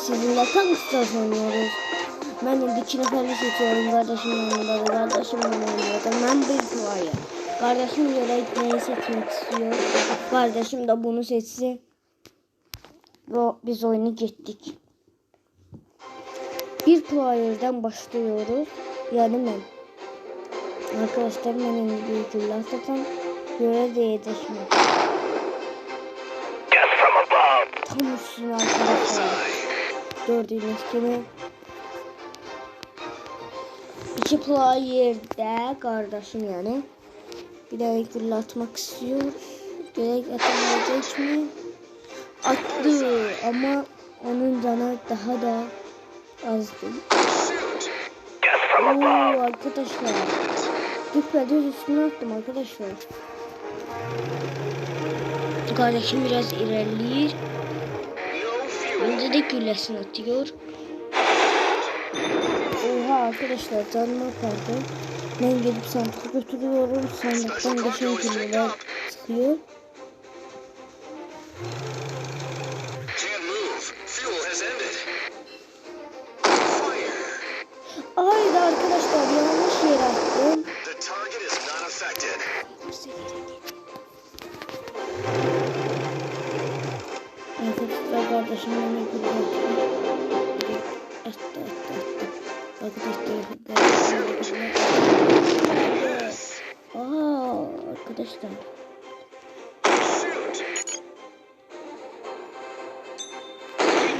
sizinle Kangstas oynuyoruz. Ben de iki neferli seçiyorum. Kardeşim yanında da kardeşimle oynuyordu. Ben bir player. Kardeşim göre neyi seçmek istiyor. Kardeşim de bunu seçsin. Ve biz oyunu gittik. Bir player'dan başlıyoruz. Yani ben. Arkadaşlar benim büyük laftan göre above. Tam üstüne arkadaşlar. Gördüğünüz gibi. İki player'de kardeşim yani. Bir de fırlatmak istiyor. Gerek atabilecek mi? Attı ama onun canı daha da azdı. Oo arkadaşlar. Düpedüz üstüne attım arkadaşlar. Kardeşim biraz ilerliyor. De güllesini atıyor. Oha arkadaşlar canıma pardon. Ben gelip sandıkı götürüyorum. Sandıktan geçen gülleler çıkıyor. Haydi arkadaşlar yanlış yere attım. Kardeşim güldü. Attı attı attı. Arkadaşlar Aa arkadaşlar.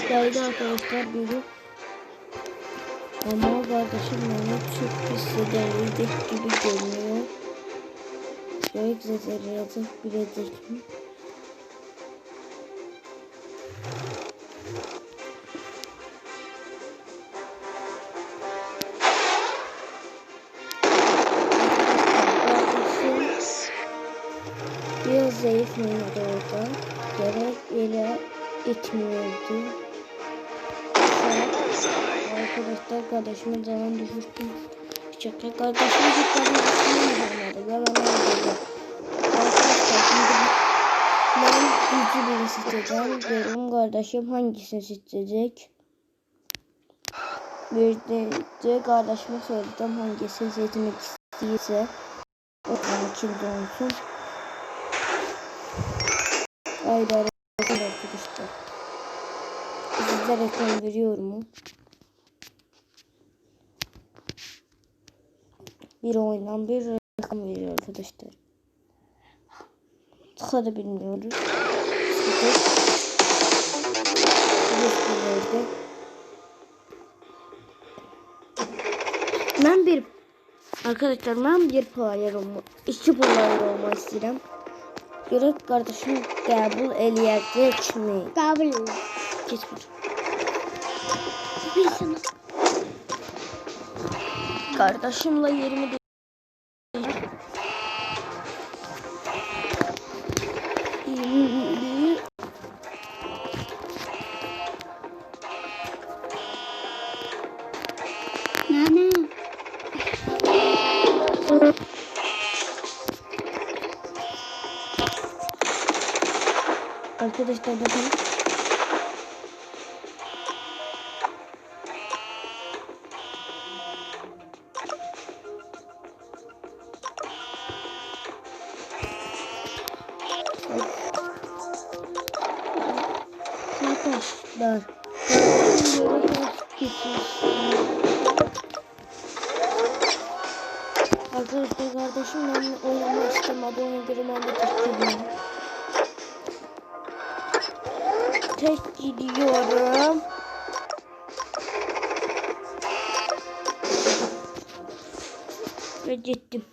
Geldi arkadaşlar biri. Ama kardeşim bana çok hissedecek gibi görünüyor. Çok zezerecek bilecek mi? Zayıf orada. Gerek ile itmiyordu. Arkadaşlar kardeşime zaman düşürttüm. Şaka kardeşim cidden düşünmüyordu ve bana öldürdü. Arkadaşlar şimdi ben gücü birini seçeceğim. Görün kardeşim hangisini seçecek. Bir de, de kardeşime söyleyeceğim hangisini seçmek istiyorsa. O zaman kimde olsun. Haydi arkadaşlar. Sizlere reklam veriyorum mu? Bir oyundan bir rakam veriyor arkadaşlar. Tıkadı bilmiyoruz. Tıkadı. Ben bir arkadaşlar ben bir player olma, iki player olmak istedim. Görek kardeşim kabul eləyəcək mi? Kabul. Keçmir. Bir. Kardeşimle yerimi Arkadaşlar bakın. Arkadaşlar. Arkadaşlar kardeşim ben oynamak istemediğini görmem de Tek gidiyorum. Ve gittim.